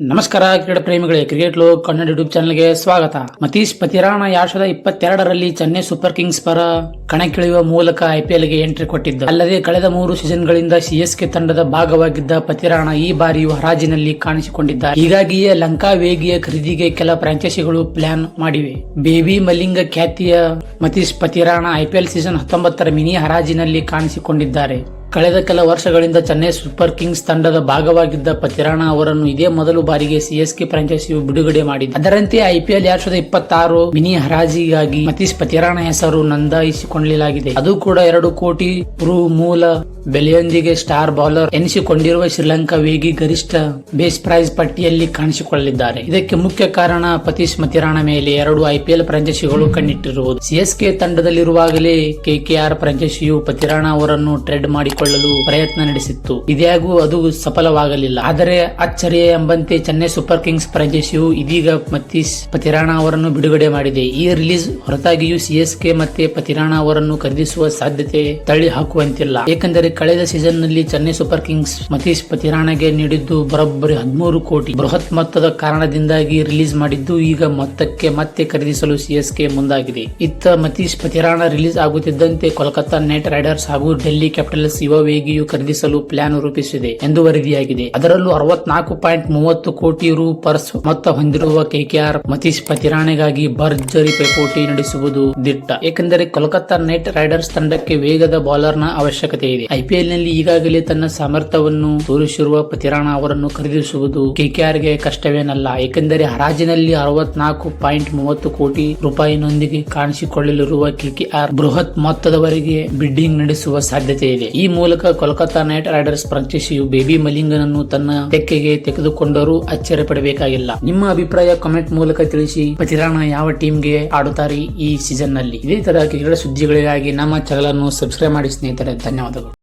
ನಮಸ್ಕಾರ ಕ್ರೀಡಾ ಪ್ರೇಮಿಗಳೇ ಕ್ರಿಕೆಟ್ ಲೋಕ್ ಕನ್ನಡ ಯೂಟ್ಯೂಬ್ ಚಾನಲ್ಗೆ ಸ್ವಾಗತ. ಮತೀಶ್ ಪತಿರಾಣ ಯಾಶದ ಇಪ್ಪತ್ತೆರಡರಲ್ಲಿ ಚೆನ್ನೈ ಸೂಪರ್ ಕಿಂಗ್ಸ್ ಪರ ಕಣಕ್ಕಿಳಿಯುವ ಮೂಲಕ ಐಪಿಎಲ್ಗೆ ಎಂಟ್ರಿ ಕೊಟ್ಟಿದ್ದ. ಅಲ್ಲದೆ ಕಳೆದ ಮೂರು ಸೀಸನ್ಗಳಿಂದ ಸಿಎಸ್ಕೆ ತಂಡದ ಭಾಗವಾಗಿದ್ದ ಪತಿರಾಣ ಈ ಬಾರಿಯೂ ಹರಾಜಿನಲ್ಲಿ ಕಾಣಿಸಿಕೊಂಡಿದ್ದಾರೆ. ಹೀಗಾಗಿಯೇ ಲಂಕಾ ವೇಗಿಯ ಖರೀದಿಗೆ ಕೆಲ ಫ್ರಾಂಚೈಸಿಗಳು ಪ್ಲಾನ್ ಮಾಡಿವೆ. ಬೇಬಿ ಮಲಿಂಗ ಖ್ಯಾತಿಯ ಮತೀಶ್ ಪತಿರಾಣ ಐಪಿಎಲ್ ಸೀಸನ್ ಹತ್ತೊಂಬತ್ತರ ಮಿನಿ ಹರಾಜಿನಲ್ಲಿ ಕಾಣಿಸಿಕೊಂಡಿದ್ದಾರೆ. ಕಳೆದ ಕೆಲ ವರ್ಷಗಳಿಂದ ಚೆನ್ನೈ ಸೂಪರ್ ಕಿಂಗ್ಸ್ ತಂಡದ ಭಾಗವಾಗಿದ್ದ ಪತಿರಾಣ ಅವರನ್ನು ಇದೇ ಮೊದಲು ಬಾರಿಗೆ ಸಿಎಸ್ಕೆ ಫ್ರಾಂಚೈಸಿಯು ಬಿಡುಗಡೆ ಮಾಡಿದೆ. ಅದರಂತೆ ಐಪಿಎಲ್ ಎರಡ್ ಸಾವಿರದ ಇಪ್ಪತ್ತಾರು ಮಿನಿ ಹರಾಜಿಗಾಗಿ ಮತೀಶ್ ಪತಿರಾಣ ಹೆಸರು ನೋಂದಾಯಿಸಿಕೊಳ್ಳಲಾಗಿದೆ. ಅದು ಕೂಡ ಎರಡು ಕೋಟಿ ರು ಮೂಲ ಬೆಲೆಯೊಂದಿಗೆ ಸ್ಟಾರ್ ಬೌಲರ್ ಎನಿಸಿಕೊಂಡಿರುವ ಶ್ರೀಲಂಕಾ ವೇಗಿ ಗರಿಷ್ಠ ಬೇಸ್ ಪ್ರೈಸ್ ಪಟ್ಟಿಯಲ್ಲಿ ಕಾಣಿಸಿಕೊಳ್ಳಲಿದ್ದಾರೆ. ಇದಕ್ಕೆ ಮುಖ್ಯ ಕಾರಣ ಪತೀಶ್ ಮತಿರಾಣ ಮೇಲೆ ಎರಡು ಐಪಿಎಲ್ ಫ್ರಾಂಚೈಸಿಗಳು ಕಣ್ಣಿಟ್ಟಿರುವುದು. ಸಿಎಸ್ಕೆ ತಂಡದಲ್ಲಿರುವಾಗಲೇ ಕೆಕೆಆರ್ ಫ್ರಾಂಚೈಸಿಯು ಪತಿರಾಣ ಅವರನ್ನು ಟ್ರೇಡ್ ಮಾಡಿಕೊಳ್ಳಲು ಪ್ರಯತ್ನ ನಡೆಸಿತ್ತು. ಇದ್ಯಾಗೂ ಅದು ಸಫಲವಾಗಲಿಲ್ಲ. ಆದರೆ ಅಚ್ಚರಿಯ ಎಂಬಂತೆ ಚೆನ್ನೈ ಸೂಪರ್ ಕಿಂಗ್ಸ್ ಫ್ರಾಂಚೈಸಿಯು ಇದೀಗ ಮತೀಶ್ ಪತಿರಾಣ ಅವರನ್ನು ಬಿಡುಗಡೆ ಮಾಡಿದೆ. ಈ ರಿಲೀಸ್ ಹೊರತಾಗಿಯೂ ಸಿಎಸ್ಕೆ ಮತ್ತೆ ಪತಿರಾಣ ಅವರನ್ನು ಖರೀದಿಸುವ ಸಾಧ್ಯತೆ ತಳ್ಳಿ ಹಾಕುವಂತಿಲ್ಲ ಏಕೆಂದರೆ ಕಳೆದ ಸೀಸನ್ನಲ್ಲಿ ಚೆನ್ನೈ ಸೂಪರ್ ಕಿಂಗ್ಸ್ ಮತೀಶ್ ಪತಿರಾಣಗೆ ನೀಡಿದ್ದು ಬರೋಬ್ಬರಿ ಹದಿಮೂರು ಕೋಟಿ. ಬೃಹತ್ ಮೊತ್ತದ ಕಾರಣದಿಂದಾಗಿ ರಿಲೀಸ್ ಮಾಡಿದ್ದು ಈಗ ಮೊತ್ತಕ್ಕೆ ಮತ್ತೆ ಖರೀದಿಸಲು ಸಿಎಸ್ಕೆ ಮುಂದಾಗಿದೆ. ಇತ್ತ ಮತೀಶ್ ಪತಿರಾಣ ರಿಲೀಸ್ ಆಗುತ್ತಿದ್ದಂತೆ ಕೋಲ್ಕತ್ತಾ ನೈಟ್ ರೈಡರ್ಸ್ ಹಾಗೂ ಡೆಲ್ಲಿ ಕ್ಯಾಪಿಟಲ್ಸ್ ಯುವ ವೇಗಿಯು ಖರೀದಿಸಲು ಪ್ಲಾನ್ ರೂಪಿಸಿದೆ ಎಂದು ವರದಿಯಾಗಿದೆ ಅದರಲ್ಲೂ ಅರವತ್ನಾಲ್ಕು ಪಾಯಿಂಟ್ ಮೂವತ್ತು ಕೋಟಿ ರು ಪರ್ಸ್ ಮೊತ್ತ ಹೊಂದಿರುವ ಕೆಕೆಆರ್ ಮತೀಶ್ ಪತಿರಾಣೆಗಾಗಿ ಭರ್ಜರಿ ಪೈಪೋಟಿ ನಡೆಸುವುದು ದಿಟ್ಟ. ಏಕೆಂದರೆ ಕೋಲ್ಕತ್ತಾ ನೈಟ್ ರೈಡರ್ಸ್ ತಂಡಕ್ಕೆ ವೇಗದ ಬೌಲರ್ನ ಅವಶ್ಯಕತೆ ಇದೆ ಐಪಿಎಲ್ನಲ್ಲಿ ಈಗಾಗಲೇ ತನ್ನ ಸಾಮರ್ಥ್ಯವನ್ನು ತೋರಿಸಿರುವ ಪತಿರಾಣ ಅವರನ್ನು ಖರೀದಿಸುವುದು ಕೆಕೆಆರ್ಗೆ ಕಷ್ಟವೇನಲ್ಲ. ಏಕೆಂದರೆ ಹರಾಜಿನಲ್ಲಿ ಅರವತ್ನಾಲ್ಕು ಪಾಯಿಂಟ್ ಮೂವತ್ತು ಕೋಟಿ ರೂಪಾಯಿನೊಂದಿಗೆ ಕಾಣಿಸಿಕೊಳ್ಳಲಿರುವ ಕೆಕೆಆರ್ ಬೃಹತ್ ಮೊತ್ತದವರೆಗೆ ಬಿಡ್ಡಿಂಗ್ ನಡೆಸುವ ಸಾಧ್ಯತೆ ಇದೆ ಈ ಮೂಲಕ ಕೋಲ್ಕತಾ ನೈಟ್ ರೈಡರ್ಸ್ ಫ್ರಾಂಚೈಸಿಯು ಬೇಬಿ ಮಲಿಂಗನನ್ನು ತನ್ನ ತೆಕ್ಕೆಗೆ ತೆಗೆದುಕೊಂಡರೂ ಅಚ್ಚರಿ ಪಡಬೇಕಾಗಿಲ್ಲ. ನಿಮ್ಮ ಅಭಿಪ್ರಾಯ ಕಾಮೆಂಟ್ ಮೂಲಕ ತಿಳಿಸಿ ಪತಿರಾಣ ಯಾವ ಟೀಮ್ಗೆ ಆಡುತ್ತಾರೆ ಈ ಸೀಸನ್ನಲ್ಲಿ ಇದೇ ತರ ಕ್ರೀಡಾ ಸುದ್ದಿಗಳಿಗಾಗಿ ನಮ್ಮ ಚಾನಲ್ ಅನ್ನು ಸಬ್ಸ್ಕ್ರೈಬ್ ಮಾಡಿ ಸ್ನೇಹಿತರೆ. ಧನ್ಯವಾದಗಳು.